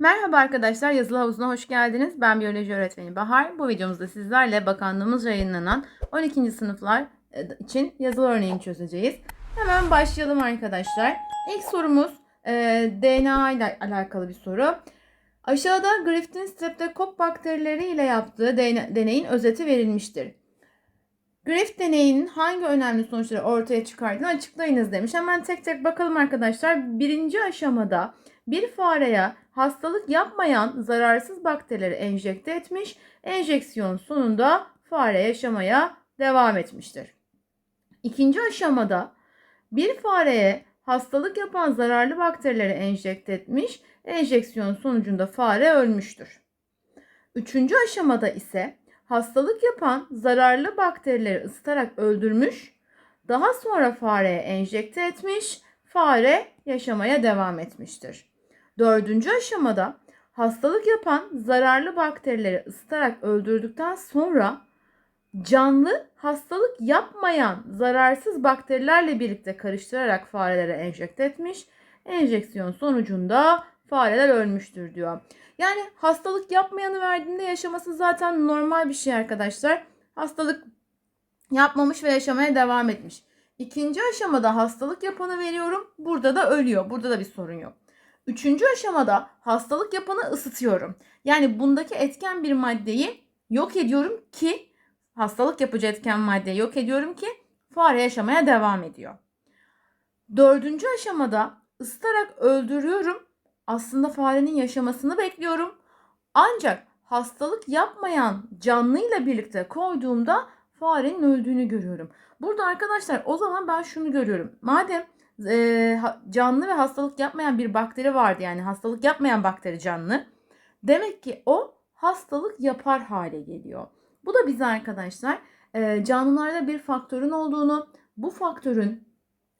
Merhaba arkadaşlar, yazılı havuzuna hoş geldiniz. Ben biyoloji öğretmeni Bahar. Bu videomuzda sizlerle bakanlığımız yayınlanan 12. sınıflar e, için yazılı örneğini çözeceğiz. Hemen başlayalım arkadaşlar. İlk sorumuz e, DNA ile alakalı bir soru. Aşağıda Griffith'in streptokok bakterileri ile yaptığı dene- deneyin özeti verilmiştir. Griffith deneyinin hangi önemli sonuçları ortaya çıkardığını açıklayınız demiş. Hemen tek tek bakalım arkadaşlar. Birinci aşamada bir fareye hastalık yapmayan zararsız bakterileri enjekte etmiş. Enjeksiyon sonunda fare yaşamaya devam etmiştir. İkinci aşamada bir fareye hastalık yapan zararlı bakterileri enjekte etmiş. Enjeksiyon sonucunda fare ölmüştür. Üçüncü aşamada ise hastalık yapan zararlı bakterileri ısıtarak öldürmüş. Daha sonra fareye enjekte etmiş. Fare yaşamaya devam etmiştir. Dördüncü aşamada hastalık yapan zararlı bakterileri ısıtarak öldürdükten sonra canlı hastalık yapmayan zararsız bakterilerle birlikte karıştırarak farelere enjekte etmiş. Enjeksiyon sonucunda fareler ölmüştür diyor. Yani hastalık yapmayanı verdiğinde yaşaması zaten normal bir şey arkadaşlar. Hastalık yapmamış ve yaşamaya devam etmiş. İkinci aşamada hastalık yapanı veriyorum. Burada da ölüyor. Burada da bir sorun yok. Üçüncü aşamada hastalık yapanı ısıtıyorum. Yani bundaki etken bir maddeyi yok ediyorum ki hastalık yapıcı etken maddeyi yok ediyorum ki fare yaşamaya devam ediyor. Dördüncü aşamada ısıtarak öldürüyorum. Aslında farenin yaşamasını bekliyorum. Ancak hastalık yapmayan canlıyla birlikte koyduğumda farenin öldüğünü görüyorum. Burada arkadaşlar o zaman ben şunu görüyorum. Madem e, canlı ve hastalık yapmayan bir bakteri vardı yani hastalık yapmayan bakteri canlı. Demek ki o hastalık yapar hale geliyor. Bu da bize arkadaşlar e, canlılarda bir faktörün olduğunu, bu faktörün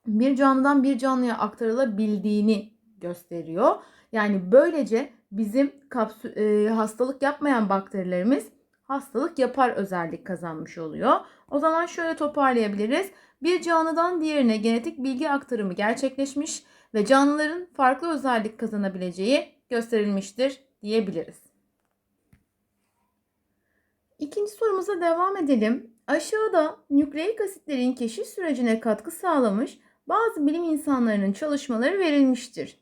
bir canlıdan bir canlıya aktarılabildiğini gösteriyor. Yani böylece bizim kapsü, e, hastalık yapmayan bakterilerimiz hastalık yapar özellik kazanmış oluyor. O zaman şöyle toparlayabiliriz. Bir canlıdan diğerine genetik bilgi aktarımı gerçekleşmiş ve canlıların farklı özellik kazanabileceği gösterilmiştir diyebiliriz. İkinci sorumuza devam edelim. Aşağıda nükleik asitlerin keşif sürecine katkı sağlamış bazı bilim insanlarının çalışmaları verilmiştir.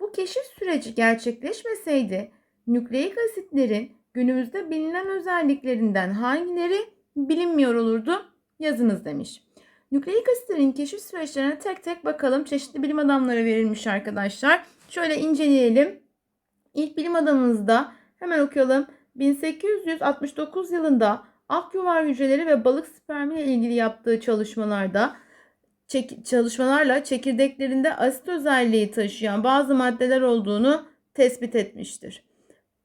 Bu keşif süreci gerçekleşmeseydi nükleik asitlerin günümüzde bilinen özelliklerinden hangileri bilinmiyor olurdu? Yazınız demiş. Nükleik asitlerin keşif süreçlerine tek tek bakalım. Çeşitli bilim adamları verilmiş arkadaşlar. Şöyle inceleyelim. İlk bilim adamımızda hemen okuyalım. 1869 yılında akyuvar hücreleri ve balık spermi ile ilgili yaptığı çalışmalarda çek- çalışmalarla çekirdeklerinde asit özelliği taşıyan bazı maddeler olduğunu tespit etmiştir.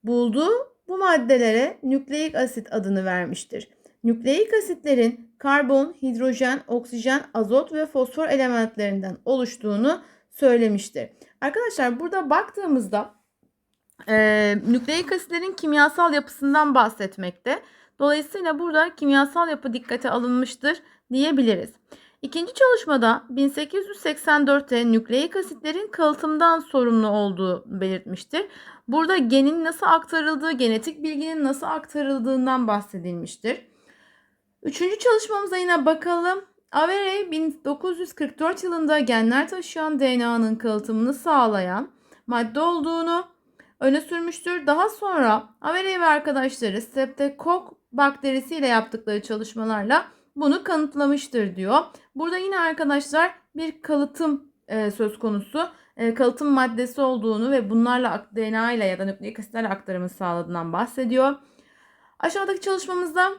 Bulduğu bu maddelere nükleik asit adını vermiştir. Nükleik asitlerin karbon, hidrojen, oksijen, azot ve fosfor elementlerinden oluştuğunu söylemiştir. Arkadaşlar burada baktığımızda e, nükleik asitlerin kimyasal yapısından bahsetmekte. Dolayısıyla burada kimyasal yapı dikkate alınmıştır diyebiliriz. İkinci çalışmada 1884'te nükleik asitlerin kalıtımdan sorumlu olduğu belirtmiştir. Burada genin nasıl aktarıldığı, genetik bilginin nasıl aktarıldığından bahsedilmiştir. Üçüncü çalışmamıza yine bakalım. Averey 1944 yılında genler taşıyan DNA'nın kalıtımını sağlayan madde olduğunu öne sürmüştür. Daha sonra Averey ve arkadaşları Streptokok bakterisiyle yaptıkları çalışmalarla bunu kanıtlamıştır diyor. Burada yine arkadaşlar bir kalıtım e, söz konusu. E, kalıtım maddesi olduğunu ve bunlarla DNA ile ya da nükleik asitlerle aktarımı sağladığından bahsediyor. Aşağıdaki çalışmamızda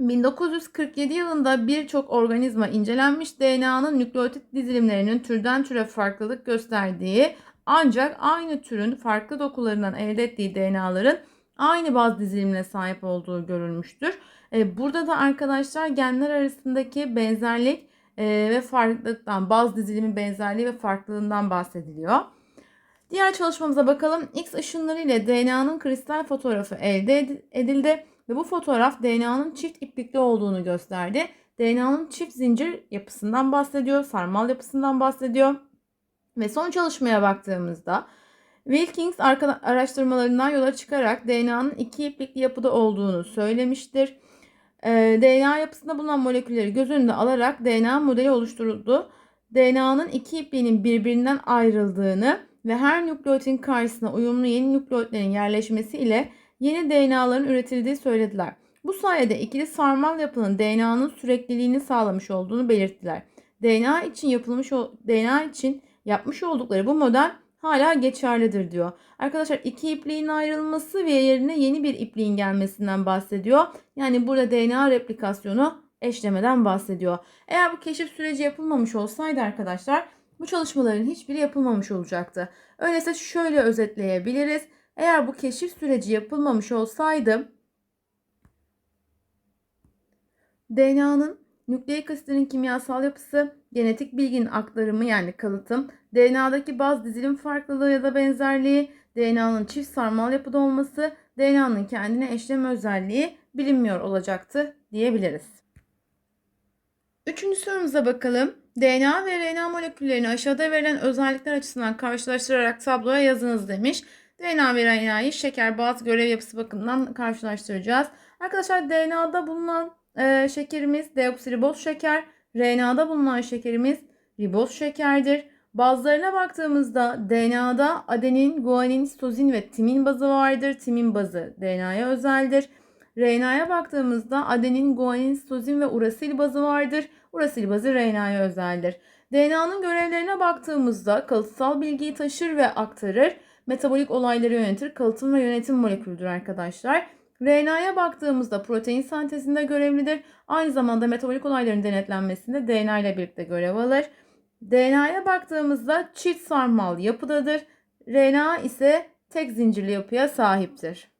1947 yılında birçok organizma incelenmiş DNA'nın nükleotit dizilimlerinin türden türe farklılık gösterdiği ancak aynı türün farklı dokularından elde ettiği DNA'ların aynı baz dizilimine sahip olduğu görülmüştür. E, burada da arkadaşlar genler arasındaki benzerlik e, ve farklılıktan, baz dizilimi benzerliği ve farklılığından bahsediliyor. Diğer çalışmamıza bakalım. X ışınları ile DNA'nın kristal fotoğrafı elde edildi ve bu fotoğraf DNA'nın çift iplikli olduğunu gösterdi. DNA'nın çift zincir yapısından bahsediyor, sarmal yapısından bahsediyor. Ve son çalışmaya baktığımızda Wilkins araştırmalarından yola çıkarak DNA'nın iki iplikli yapıda olduğunu söylemiştir. Ee, DNA yapısında bulunan molekülleri göz önünde alarak DNA modeli oluşturuldu. DNA'nın iki ipliğinin birbirinden ayrıldığını ve her nükleotin karşısına uyumlu yeni nükleotlerin yerleşmesi ile yeni DNA'ların üretildiği söylediler. Bu sayede ikili sarmal yapının DNA'nın sürekliliğini sağlamış olduğunu belirttiler. DNA için yapılmış DNA için yapmış oldukları bu model hala geçerlidir diyor. Arkadaşlar iki ipliğin ayrılması ve yerine yeni bir ipliğin gelmesinden bahsediyor. Yani burada DNA replikasyonu eşlemeden bahsediyor. Eğer bu keşif süreci yapılmamış olsaydı arkadaşlar bu çalışmaların hiçbiri yapılmamış olacaktı. Öyleyse şöyle özetleyebiliriz. Eğer bu keşif süreci yapılmamış olsaydı DNA'nın nükleik asitlerin kimyasal yapısı, genetik bilginin aktarımı yani kalıtım, DNA'daki baz dizilim farklılığı ya da benzerliği, DNA'nın çift sarmal yapıda olması, DNA'nın kendine eşleme özelliği bilinmiyor olacaktı diyebiliriz. Üçüncü sorumuza bakalım. DNA ve RNA moleküllerini aşağıda verilen özellikler açısından karşılaştırarak tabloya yazınız demiş. DNA ve RNA'yı şeker, bazı görev yapısı bakımından karşılaştıracağız. Arkadaşlar DNA'da bulunan e, şekerimiz deoksiriboz şeker, RNA'da bulunan şekerimiz riboz şekerdir. Bazılarına baktığımızda DNA'da adenin, guanin, sitozin ve timin bazı vardır. Timin bazı DNA'ya özeldir. RNA'ya baktığımızda adenin, guanin, sitozin ve urasil bazı vardır. Urasil bazı RNA'ya özeldir. DNA'nın görevlerine baktığımızda kalıtsal bilgiyi taşır ve aktarır. Metabolik olayları yönetir. Kalıtım ve yönetim moleküldür arkadaşlar. RNA'ya baktığımızda protein sentezinde görevlidir. Aynı zamanda metabolik olayların denetlenmesinde DNA ile birlikte görev alır. DNA'ya baktığımızda çift sarmal yapıdadır. RNA ise tek zincirli yapıya sahiptir.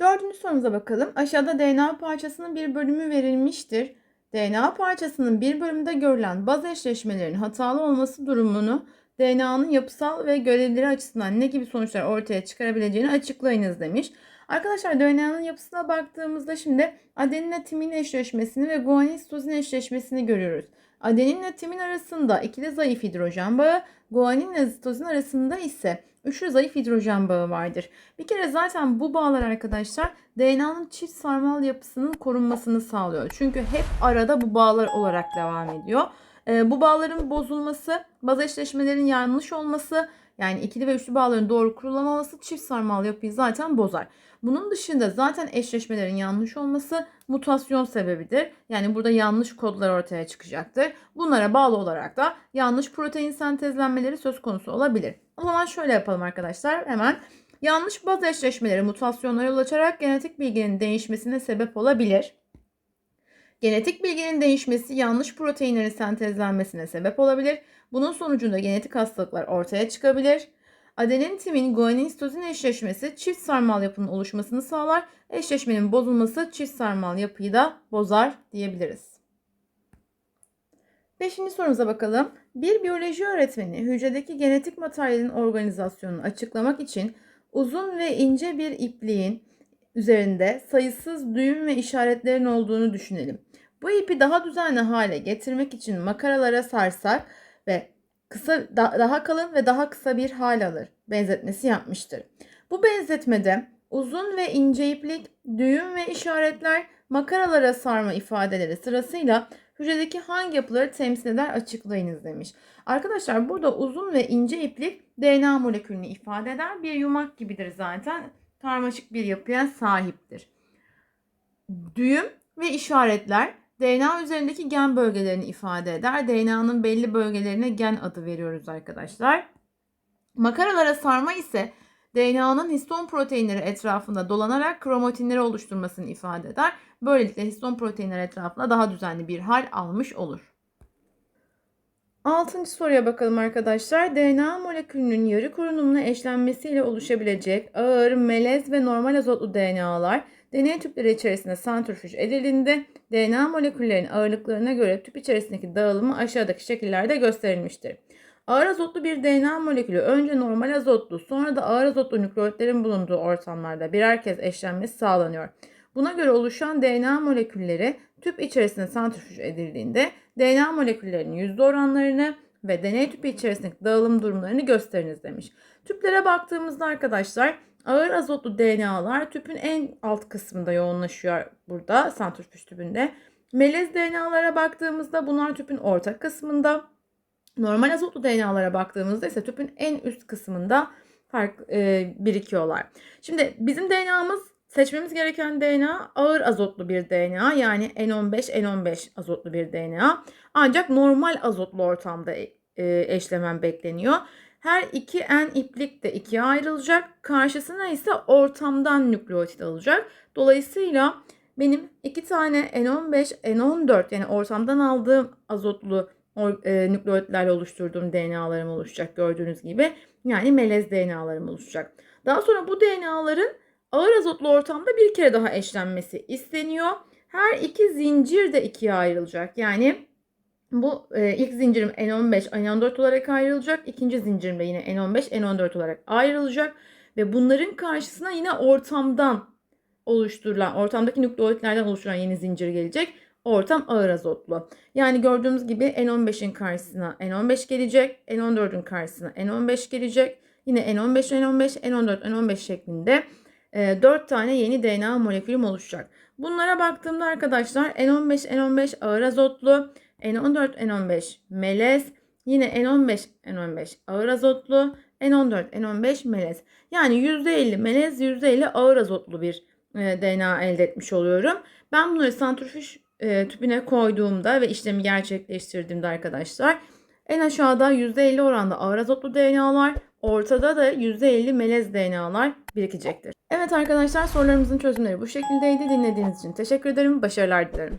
Dördüncü sorumuza bakalım. Aşağıda DNA parçasının bir bölümü verilmiştir. DNA parçasının bir bölümünde görülen baz eşleşmelerin hatalı olması durumunu DNA'nın yapısal ve görevleri açısından ne gibi sonuçlar ortaya çıkarabileceğini açıklayınız demiş. Arkadaşlar DNA'nın yapısına baktığımızda şimdi adeninle timin eşleşmesini ve guanin sitozin eşleşmesini görüyoruz. Adeninle timin arasında ikili zayıf hidrojen bağı, guaninle sitozin arasında ise üçlü zayıf hidrojen bağı vardır. Bir kere zaten bu bağlar arkadaşlar DNA'nın çift sarmal yapısının korunmasını sağlıyor. Çünkü hep arada bu bağlar olarak devam ediyor. Ee, bu bağların bozulması, baz eşleşmelerin yanlış olması, yani ikili ve üçlü bağların doğru kurulamaması çift sarmal yapıyı zaten bozar. Bunun dışında zaten eşleşmelerin yanlış olması mutasyon sebebidir. Yani burada yanlış kodlar ortaya çıkacaktır. Bunlara bağlı olarak da yanlış protein sentezlenmeleri söz konusu olabilir. O zaman şöyle yapalım arkadaşlar. Hemen yanlış baz eşleşmeleri mutasyonlara yol açarak genetik bilginin değişmesine sebep olabilir. Genetik bilginin değişmesi yanlış proteinlerin sentezlenmesine sebep olabilir. Bunun sonucunda genetik hastalıklar ortaya çıkabilir. Adenin timin guanin sitozin eşleşmesi çift sarmal yapının oluşmasını sağlar. Eşleşmenin bozulması çift sarmal yapıyı da bozar diyebiliriz. Beşinci sorumuza bakalım. Bir biyoloji öğretmeni hücredeki genetik materyalin organizasyonunu açıklamak için uzun ve ince bir ipliğin üzerinde sayısız düğüm ve işaretlerin olduğunu düşünelim. Bu ipi daha düzenli hale getirmek için makaralara sarsak ve kısa daha kalın ve daha kısa bir hal alır benzetmesi yapmıştır. Bu benzetmede uzun ve ince iplik, düğüm ve işaretler, makaralara sarma ifadeleri sırasıyla hücredeki hangi yapıları temsil eder açıklayınız demiş. Arkadaşlar burada uzun ve ince iplik DNA molekülünü ifade eder. Bir yumak gibidir zaten. Karmaşık bir yapıya sahiptir. Düğüm ve işaretler DNA üzerindeki gen bölgelerini ifade eder. DNA'nın belli bölgelerine gen adı veriyoruz arkadaşlar. Makaralara sarma ise DNA'nın histon proteinleri etrafında dolanarak kromatinleri oluşturmasını ifade eder. Böylelikle histon proteinleri etrafında daha düzenli bir hal almış olur. Altıncı soruya bakalım arkadaşlar. DNA molekülünün yarı korunumlu eşlenmesiyle oluşabilecek ağır, melez ve normal azotlu DNA'lar deney tüpleri içerisinde santrifüj edildiğinde DNA moleküllerinin ağırlıklarına göre tüp içerisindeki dağılımı aşağıdaki şekillerde gösterilmiştir. Ağır azotlu bir DNA molekülü önce normal azotlu sonra da ağır azotlu nükleotlerin bulunduğu ortamlarda birer kez eşlenmesi sağlanıyor. Buna göre oluşan DNA molekülleri tüp içerisinde santrifüj edildiğinde DNA moleküllerinin yüzde oranlarını ve deney tüpü içerisindeki dağılım durumlarını gösteriniz demiş. Tüplere baktığımızda arkadaşlar ağır azotlu DNA'lar tüpün en alt kısmında yoğunlaşıyor burada santrifüj tüpünde. Melez DNA'lara baktığımızda bunlar tüpün orta kısmında. Normal azotlu DNA'lara baktığımızda ise tüpün en üst kısmında fark e, birikiyorlar. Şimdi bizim DNA'mız seçmemiz gereken DNA ağır azotlu bir DNA yani N15 N15 azotlu bir DNA. Ancak normal azotlu ortamda e, eşlemem bekleniyor. Her iki N iplik de ikiye ayrılacak. Karşısına ise ortamdan nükleotit alacak. Dolayısıyla benim iki tane N15, N14 yani ortamdan aldığım azotlu e, nükleotitlerle oluşturduğum DNA'larım oluşacak gördüğünüz gibi. Yani melez DNA'larım oluşacak. Daha sonra bu DNA'ların ağır azotlu ortamda bir kere daha eşlenmesi isteniyor. Her iki zincir de ikiye ayrılacak. Yani bu e, ilk zincirim N15, N14 olarak ayrılacak. İkinci zincirim de yine N15, N14 olarak ayrılacak. Ve bunların karşısına yine ortamdan oluşturulan, ortamdaki nükleotitlerden oluşturan yeni zincir gelecek. Ortam ağır azotlu. Yani gördüğümüz gibi N15'in karşısına N15 gelecek. N14'ün karşısına N15 gelecek. Yine N15, N15, N14, N15 şeklinde e, 4 tane yeni DNA molekülüm oluşacak. Bunlara baktığımda arkadaşlar N15, N15 ağır azotlu, N14, N15 melez, yine N15, N15 ağır azotlu, N14, N15 melez. Yani %50 melez, %50 ağır azotlu bir e, DNA elde etmiş oluyorum. Ben bunları santrifüj e, tüpüne koyduğumda ve işlemi gerçekleştirdiğimde arkadaşlar en aşağıda %50 oranda ağır azotlu DNA'lar, ortada da %50 melez DNA'lar birikecektir. Evet arkadaşlar sorularımızın çözümleri bu şekildeydi. Dinlediğiniz için teşekkür ederim. Başarılar dilerim.